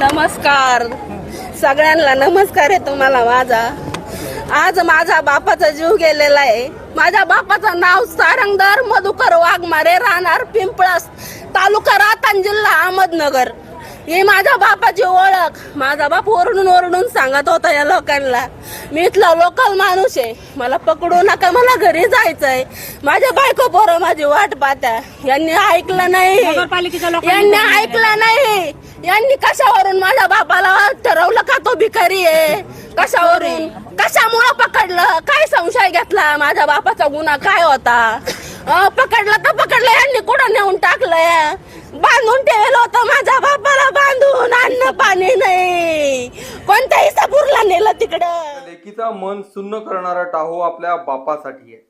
नमस्कार. सगळ्यांना नमस्कार आहे तुम्हाला माझा. आज माझ्या बापाचा जीव गेलेला आहे. माझ्या बापाचं नाव सारंगधर मधुकर वाघमारे राहणार पिंपळस तालुका रातन जिल्हा अहमदनगर. ही माझ्या बापाची ओळख. माझा बाप ओरडून ओरडून सांगत होता या लोकांना. मी इथला लोकल माणूस आहे. मला पकडू नका मला घरी जायचंय. माझ्या बायको पोरं माझी वाट पाहत्या. यांनी ऐकलं नाही. यांनी. ऐकलं नाही. यांनी कशावरून माझ्या बापाला ठरवलं का तो भिकारी आहे? कशावरून? कशामुळं पकडलं? काय संशय घेतला माझ्या बापाचा गुन्हा? काय होता? पकडलं तर पकडलं यांनी कुठं नेऊन टाकलंय? बांधून ठेवलं होतं माझ्या बापाला बांधून अन्न पाणी नाही. कोणत्याही सपूरला नेलं तिकडं. लेकीचा मन सुन्न करणारा टाहो आपल्या बापासाठी आहे.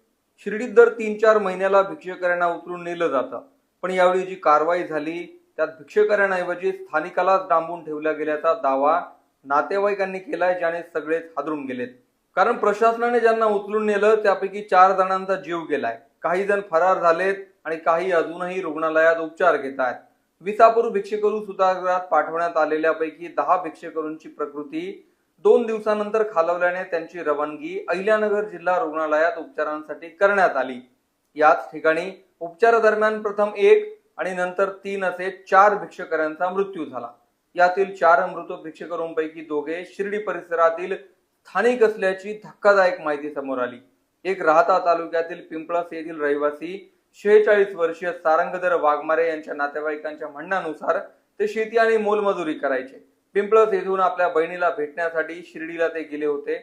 शिर्डीत दर तीन चार महिन्याला भिक्षेकऱ्यांना उतरून नेलं जातं. पण यावेळी जी कारवाई झाली त्यात भिक्षेकऱ्यांऐवजी स्थानिकालाच डांबून ठेवल्या गेल्याचा दावा नातेवाईकांनी केलाय ज्याने सगळेच हादरून गेलेत. कारण प्रशासनाने ज्यांना उचलून नेलं त्यापैकी चार जणांचा जीव गेलाय. काही जण फरार झालेत आणि काही अजूनही रुग्णालयात उपचार घेत आहेत. विसापूर भिक्षेकरू सुधारगृहात पाठवण्यात आलेल्यापैकी दहा भिक्षेकरूंची प्रकृती दोन दिवसानंतर खालवल्याने त्यांची रवानगी अहिल्यानगर जिल्हा रुग्णालयात उपचारांसाठी करण्यात आली. याच ठिकाणी उपचारादरम्यान प्रथम एक आणि नंतर तीन असे चार भिक्षकऱ्यांचा मृत्यू झाला. यातील चार मृत भिक्षकरूंपैकी दोघे शिर्डी परिसरातील स्थानिक असल्याची धक्कादायक माहिती समोर आली. एक राहता तालुक्यातील पिंपळस येथील रहिवासी शेहेचाळीस वर्षीय सारंगधर वाघमारे यांच्या नातेवाईकांच्या म्हणण्यानुसार ते शेती आणि मोलमजुरी करायचे. पिंपळस येथून आपल्या बहिणीला भेटण्यासाठी शिर्डीला ते गेले होते.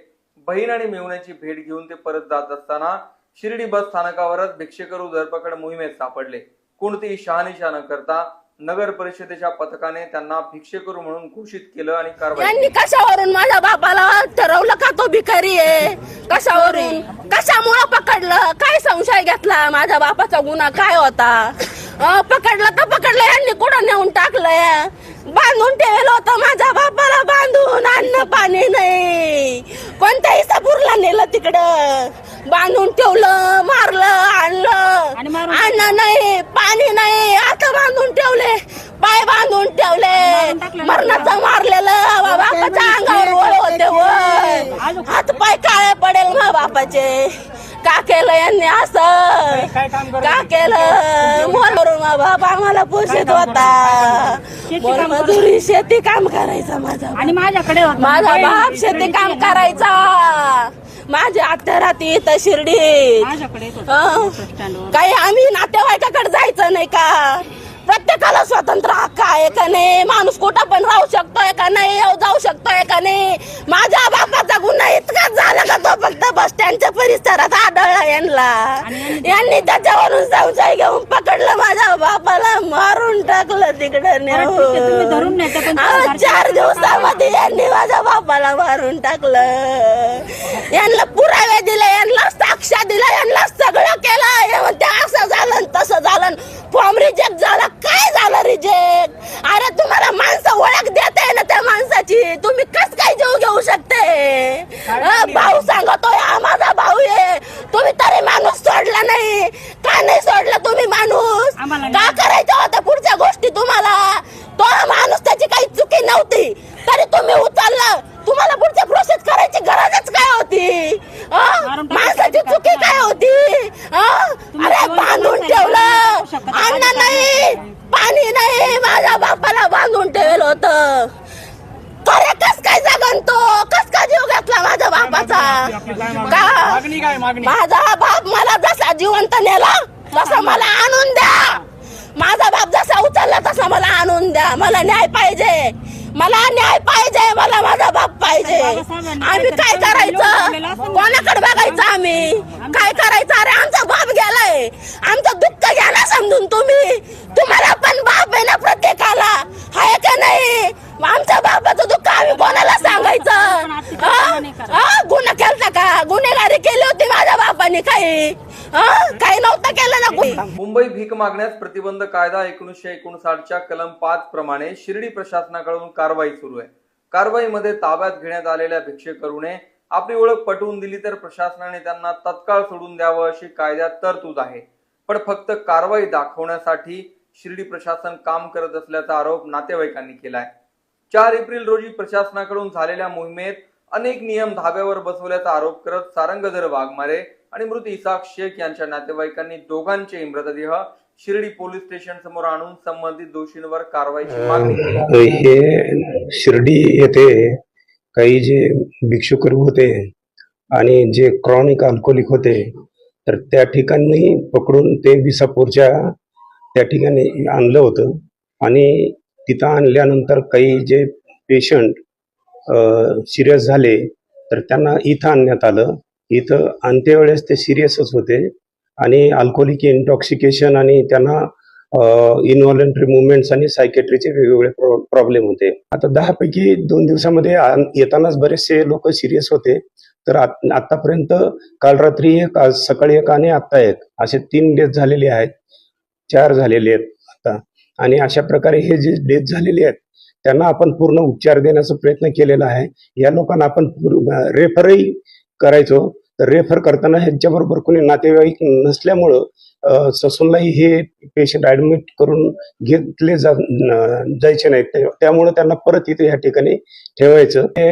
बहीण आणि मेवण्याची भेट घेऊन ते परत जात असताना शिर्डी बस स्थानकावरच भिक्षेकरू धरपकड मोहिमेत सापडले. कोणतीही शहानिशा न करता नगर परिषदेच्या पथकाने त्यांना भिक्षेकरू म्हणून घोषित केलं आणि कारवाई यांनी कशावरून माझ्या बापाला ठरवलं का तो भिकारी आहे? कशावरून? कशामुळं पकडलं? काय संशय घेतला? माझ्या बापाचा गुन्हा काय होता? अं, पकडलं तर पकडलं यांनी कुठं नेऊन टाकलंय? बांधून ठेवलं होतं माझ्या बापाला बांधून अन्न पाणी नाही. कोणत्याही सपूरला नेलं तिकडं. बांधून ठेवलं मारलं अन्न नाही पाणी नाही आता बांधून ठेवले पाय बांधून ठेवले. मरणाचं मारलेलं बापाच्या अंगावर वळ होते वय. हात पाय काळे पडेल मा बापाचे. का केलं यांनी असं? काय काम करत का केलं? मोलवरून मा बाप आम्हाला पोषित होता. मजुरी शेती काम करायचा माझा. आणि माझ्याकडे होता. माझा बाप शेती काम करायचा. माझी आत्या राहते इथं शिर्डीत माझ्याकडे येत. होता. बस स्टँडवर. काही आम्ही नातेवाईकाकडे जायचं नाही का? प्रत्येकाला स्वतंत्र हक्क आहे का नाही? माणूस कुठं पण राहू शकतोय का नाही? येऊ जाऊ शकतोय का नाही? माझ्या बापाचा गुन्हा इतकाच झाला का तो फक्त बस स्टँडच्या परिसरात आढळला यांना यांनी त्याच्यावरून संशय घेऊन पकडलं माझ्या बापाला. टाकलं तिकडे धरून नेता, पण नेऊन चार दिवसामध्ये यांनी माझ्या बापाला मारून टाकलं. यांना पुरावे दिले यांना साक्ष्या दिल्या यांना सगळं केलं. हे म्हणते असं झालं तसं झालं फॉर्म रिजेक्ट झाला. काय झालं रिजेक्ट अरे तुम्हाला माणसं ओळख देते ना त्या माणसाची. तुम्ही कस काय जीव घेऊ शकते? भाऊ सांगतोय हा माझा भाऊ आहे. तुम्ही तरी माणूस सोडला नाही. का नाही सोडला तुम्ही माणूस? आम्हाला का पुढच्या गोष्टी तुम्हाला. तो माणूस त्याची काही चुकी नव्हती. तरी तुम्ही उचललं. तुम्हाला पुढच्या प्रोसेस करायची गरजच काय होती? माणसाची का? चुकी काय होती? तुम्ही अरे बांधून ठेवलं. अन्न नाही. पाणी नाही. माझ्या बापाला बांधून ठेवलं होतं. अरे कस काय जगन तो? कस काय जीव घेतला माझ्या बापाचा? का? मागणी काय मागणी? माझा बाप मला जसा जिवंत नेला तसा मला आणून द्या. माझा बाप जसा उचलला तसा मला आणून द्या. मला न्याय पाहिजे. मला न्याय पाहिजे. मला माझा बाप पाहिजे. आम्ही काय करायचं? कोणाकडे बघायचं आम्ही? काय करायचं? अरे आमचा बाप गेलाय. आमचं दुःख घ्या ना समजून तुम्ही. तुम्हाला पण बाप आहे ना प्रत्येकाला. आहे का नाही? आमच्या बापाचं दुःख आम्ही कोणाला सांगायचं? गुन्हा केलता का? गुन्हेगारी केली होती माझ्या बापाने काही? काही नव्हतं केलं ना कोणी. मुंबई भीक मागण्यास प्रतिबंध कायदा एकोणीसशे एकोणसाठच्या कलम पाच प्रमाणे शिर्डी प्रशासनाकडून कारवाई सुरू आहे. कारवाईमध्ये ताब्यात घेण्यात आलेल्या भिक्षेकरूने आपली ओळख पटवून दिली तर प्रशासनाने त्यांना तत्काळ सोडून द्यावं अशी कायद्यात तरतूद आहे. पण फक्त कारवाई दाखवण्यासाठी शिर्डी प्रशासन काम करत असल्याचा आरोप नातेवाईकांनी केलाय. चार एप्रिल रोजी प्रशासनाकडून झालेल्या मोहिमेत अनेक नियम धाब्यावर बसवल्याचा आरोप करत सारंगधर वाघमारे आणि मृत इसाक शेख यांच्या नातेवाईकांनी दोघांचे मृतदेह शिर्डी पोलीस स्टेशन समोर आणून संबंधित दोषींवर कारवाईची मागणी केली. हे शिर्डी येथे काही जे भिक्षुकरू होते आणि जे क्रॉनिक अल्कोहोलिक होते तर त्या ठिकाणी पकडून ते विसापूरच्या त्या ठिकाणी आणलं होतं. आणि तिथं आणल्यानंतर काही जे पेशंट सिरियस झाले तर त्यांना इथं आणण्यात आलं. इथं आणतेवेळेस ते सिरियसच होते आणि अल्कोहोलिक इंटॉक्सिकेशन आणि त्यांना इनव्हॉलेंटरी मुवमेंट्स आणि सायकेट्रीचे वेगवेगळे प्रॉब्लेम होते. आता दहा पैकी दोन दिवसामध्ये येतानाच बरेचसे लोक सिरियस होते. तर आतापर्यंत काल रात्री एक आज सकाळी एक आणि आत्ता एक असे तीन डेथ झालेले आहेत. चार झालेले आहेत आता. आणि अशा प्रकारे हे जे डेथ झालेले आहेत त्यांना आपण पूर्ण उपचार देण्याचा प्रयत्न केलेला आहे. या लोकांना आपण रेफरही करायचो. तर रेफर करताना ह्यांच्याबरोबर कोणी नातेवाईक नसल्यामुळं ससूनलाही हे पेशंट ऍडमिट करून घेतले जा जायचे नाहीत. त्यामुळं त्यांना परत इथे या ठिकाणी ठेवायचं. ते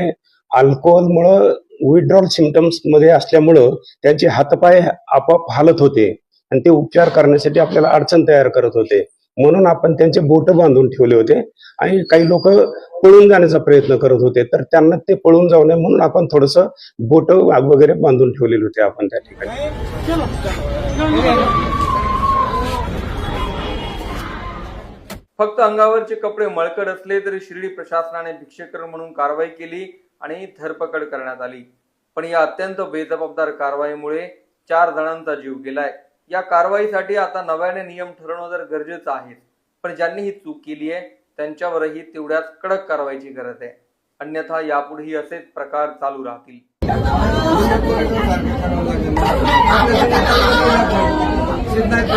अल्कोहोलमुळं विड्रॉल सिमटम्समध्ये असल्यामुळं त्यांचे हातपाय आपोआप हालत होते. आणि ते उपचार करण्यासाठी आपल्याला अडचण तयार करत होते. म्हणून आपण त्यांचे बोट बांधून ठेवले होते आणि काही लोक पळून जाण्याचा प्रयत्न करत होते. तर त्यांना ते पळून जाऊ नये म्हणून आपण थोडस बोट वगैरे बांधून ठेवलेले होते आपण त्या ठिकाणी. फक्त अंगावरचे कपडे मळकड असले तरी शिर्डी प्रशासनाने भिक्षेकर म्हणून कारवाई केली आणि धरपकड करण्यात आली. पण या अत्यंत बेजबाबदार कारवाईमुळे चार जणांचा जीव गेलाय. या कारवाईसाठी आता नव्याने नियम ठरवणं तर गरजेचं आहे पण ज्यांनी ही चूक केली आहे त्यांच्यावरही तेवढ्याच कडक कारवाईची गरज आहे. अन्यथा यापुढेही असेच प्रकार चालू राहतील. सिद्धार्थ